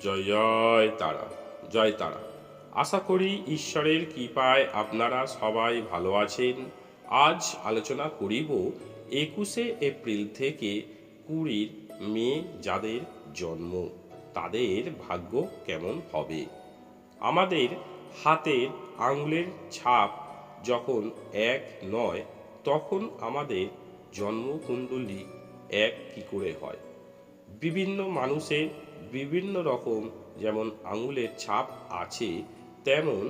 জয় জয় তারা জয় তারা। আশা করি ঈশ্বরের কৃপায় আপনারা সবাই ভালো আছেন। আজ আলোচনা করিব একুশে এপ্রিল থেকে কুড়ির মে যাদের জন্ম, তাদের ভাগ্য কেমন হবে? আমাদের হাতের আঙুলের ছাপ যখন এক নয়, তখন আমাদের জন্মকুণ্ডলী এক কি করে হয়? বিভিন্ন মানুষের বিভিন্ন রকম যেমন আঙুলের ছাপ আছে, তেমন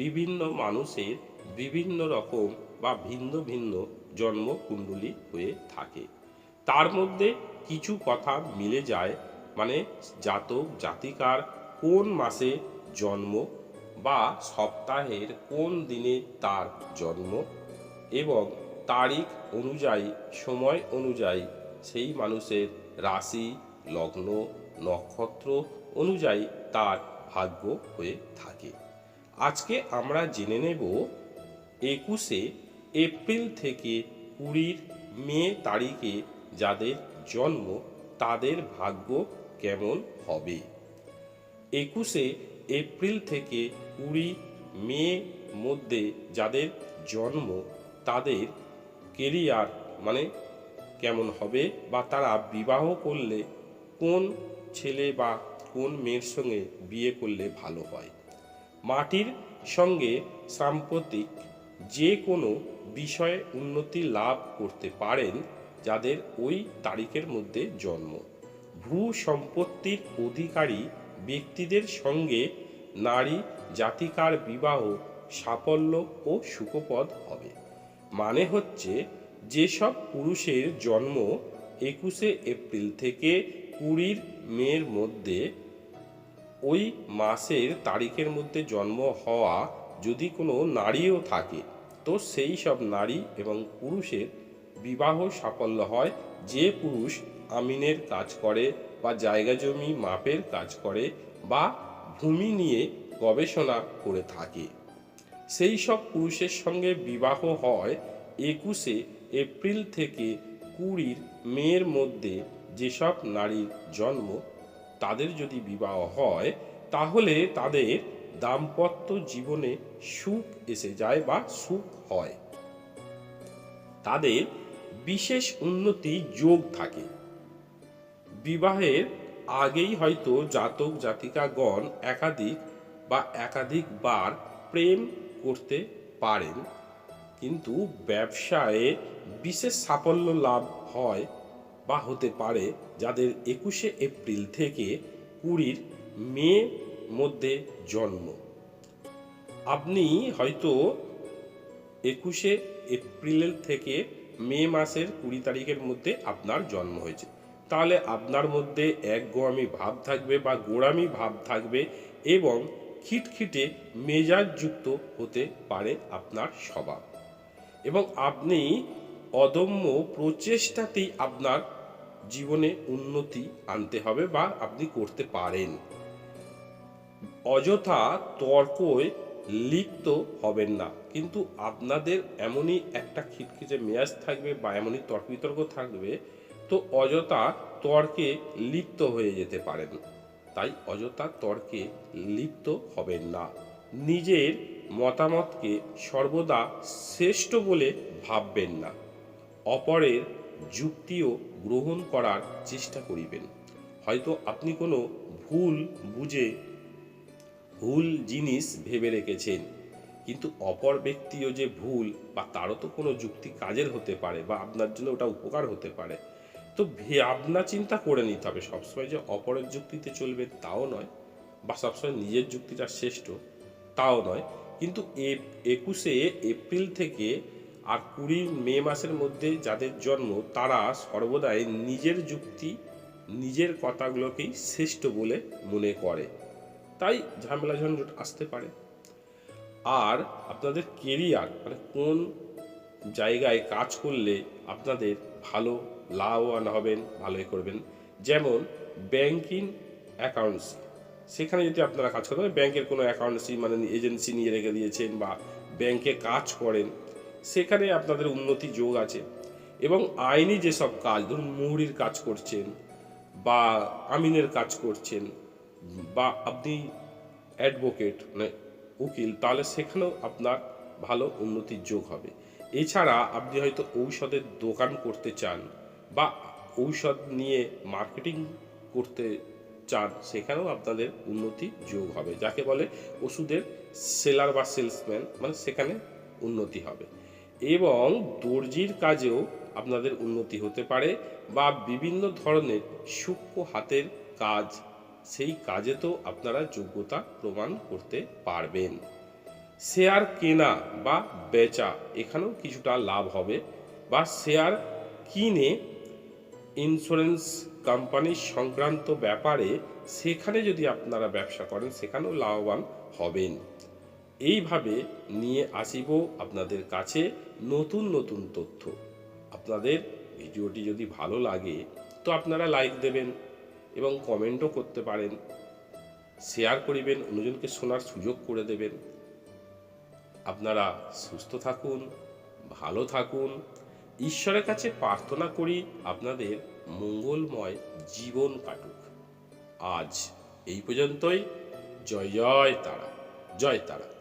বিভিন্ন মানুষের বিভিন্ন রকম বা ভিন্ন ভিন্ন জন্মকুণ্ডলী হয়ে থাকে। তার মধ্যে কিছু কথা মিলে যায় মানে জাতক, জাতিকার কোন মাসে জন্ম বা সপ্তাহের কোন দিনে তার জন্ম এবং তারিখ অনুযায়ী, সময় অনুযায়ী সেই মানুষের রাশি লগ্ন, নক্ষত্র অনুযায়ী তার ভাগ্য হয়ে থাকে। আজকে আমরা জেনে নেব একুশে এপ্রিল থেকে কুড়ির মে তারিখে যাদের জন্ম, তাদের ভাগ্য কেমন হবে? একুশে এপ্রিল থেকে কুড়ি মে মধ্যে যাদের জন্ম, তাদের কেরিয়ার মানে কেমন হবে বা তারা বিবাহ করলে কোন ছেলে বা কোন মেয়ের সঙ্গে বিয়ে করলে ভালো হয়? মাটির সঙ্গে সাম্প্রতিক যে কোনো বিষয়ে উন্নতি লাভ করতে পারেন যাদের ওই তারিখের মধ্যে জন্ম। ভূ সম্পত্তির অধিকারী ব্যক্তিদের সঙ্গে নারী জাতিকার বিবাহ সাফল্য ও সুখপদ হবে। মানে হচ্ছে, যেসব পুরুষের জন্ম একুশে এপ্রিল থেকে কুড়ির মের মধ্যে ওই মাসের তারিখের মধ্যে জন্ম হওয়া যদি কোনো নারীও থাকে, তো সেই সব নারী এবং পুরুষের বিবাহ সাফল্য হয়। যে পুরুষ আমিনের কাজ করে বা জায়গা জমি মাপের কাজ করে বা ভূমি নিয়ে গবেষণা করে থাকে, সেই সব পুরুষের সঙ্গে বিবাহ হয় একুশে এপ্রিল থেকে কুড়ির মের মধ্যে যেসব নারীর জন্ম তাদের যদি বিবাহ হয়, তাহলে তাদের দাম্পত্য জীবনে সুখ এসে যায় বা সুখ হয়। তাদের বিশেষ উন্নতি যোগ থাকে। বিবাহের আগেই হয়তো জাতক জাতিকাগণ একাধিক বা একাধিকবার প্রেম করতে পারেন, কিন্তু ব্যবসায়ে বিশেষ সাফল্য লাভ হয় বা হতে পারে যাদের একুশে এপ্রিল থেকে কুড়ির মে মধ্যে জন্ম। আপনি হয়তো একুশে এপ্রিলের থেকে মে মাসের কুড়ি তারিখের মধ্যে আপনার জন্ম হয়েছে। তাহলে আপনার মধ্যে এক গোয়ামি ভাব থাকবে বা গোড়ামি ভাব থাকবে এবং খিটখিটে মেজাজযুক্ত হতে পারে আপনার স্বভাব। এবং আপনি অদম্য প্রচেষ্টাতেই আপনার জীবনে উন্নতি আনতে হবে বা আপনি করতে পারেন। অযথা তর্কয় লিপ্ত হবেন না। কিন্তু আপনাদের এমনই একটা খিটখিটে মেয়াজ থাকবে বা এমনই তর্ক বিতর্ক থাকবে, তো অযথা তর্কে লিপ্ত হয়ে যেতে পারেন। তাই অযথা তর্কে লিপ্ত হবেন না। নিজের মতামতকে সর্বদা শ্রেষ্ঠ বলে ভাববেন না। অপরের যুক্তিও গ্রহণ করার চেষ্টা করিবেন। হয়তো আপনি কোনো ভুল বুঝে ভুল জিনিস ভেবে রেখেছেন, কিন্তু অপর ব্যক্তিও যে ভুল বা তারও তো কোনো যুক্তি কাজের হতে পারে বা আপনার জন্য ওটা উপকার হতে পারে। তো ভাবনা চিন্তা করে নিতে হবে। সবসময় যে অপরের যুক্তিতে চলবে তাও নয় বা সবসময় নিজের যুক্তিটা শ্রেষ্ঠ তাও নয়। কিন্তু এ, একুশে এপ্রিল থেকে আর কুড়ি মে মাসের মধ্যে যাদের জন্ম, তারা সর্বদাই নিজের যুক্তি, নিজের কথাগুলোকেই শ্রেষ্ঠ বলে মনে করে। তাই ঝামেলা ঝঞ্ঝট আসতে পারে। আর আপনাদের কেরিয়ার মানে কোন জায়গায় কাজ করলে আপনাদের ভালো লাভবান হবেন, ভালোই করবেন। যেমন ব্যাংকিং অ্যাকাউন্টসি সেখানে যদি আপনারা কাজ করেন ব্যাংকের কোনো অ্যাকাউন্টসি মানে এজেন্সি নিয়ে রেখে দিয়েছেন বা ব্যাংকে কাজ করেন সেখানে আপনাদের উন্নতি যোগ আছে। এবং আইনি যেসব কাজ, ধরুন মুহুরির কাজ করছেন বা আমিনের কাজ করছেন বা আপনি অ্যাডভোকেট মানে উকিল, তাহলে সেখানেও আপনার ভালো উন্নতির যোগ হবে। এছাড়া আপনি হয়তো ঔষধের দোকান করতে চান বা ঔষধ নিয়ে মার্কেটিং করতে চান, সেখানেও আপনাদের উন্নতি যোগ হবে। যাকে বলে ওষুধের সেলার বা সেলসম্যান মানে সেখানে উন্নতি হবে। এবং দর্জির কাজেও আপনাদের উন্নতি হতে পারে বা বিভিন্ন ধরনের সূক্ষ্ম হাতের কাজ, সেই কাজে তো আপনারা যোগ্যতা প্রমাণ করতে পারবেন। শেয়ার কেনা বা বেচা, এখানেও কিছুটা লাভ হবে বা শেয়ার কিনে ইন্স্যুরেন্স কোম্পানির সংক্রান্ত ব্যাপারে সেখানে যদি আপনারা ব্যবসা করেন, সেখানেও লাভবান হবেন। এইভাবে নিয়ে আসিব আপনাদের কাছে নতুন নতুন তথ্য। আপনাদের ভিডিওটি যদি ভালো লাগে, তো আপনারা লাইক দেবেন এবং কমেন্টও করতে পারেন। শেয়ার করিবেন, অন্যজনকে শোনার সুযোগ করে দেবেন। আপনারা সুস্থ থাকুন, ভালো থাকুন। ঈশ্বরের কাছে প্রার্থনা করি আপনাদের মঙ্গলময় জীবন কাটুক। আজ এই পর্যন্তই। জয় জয় তারা জয় তারা।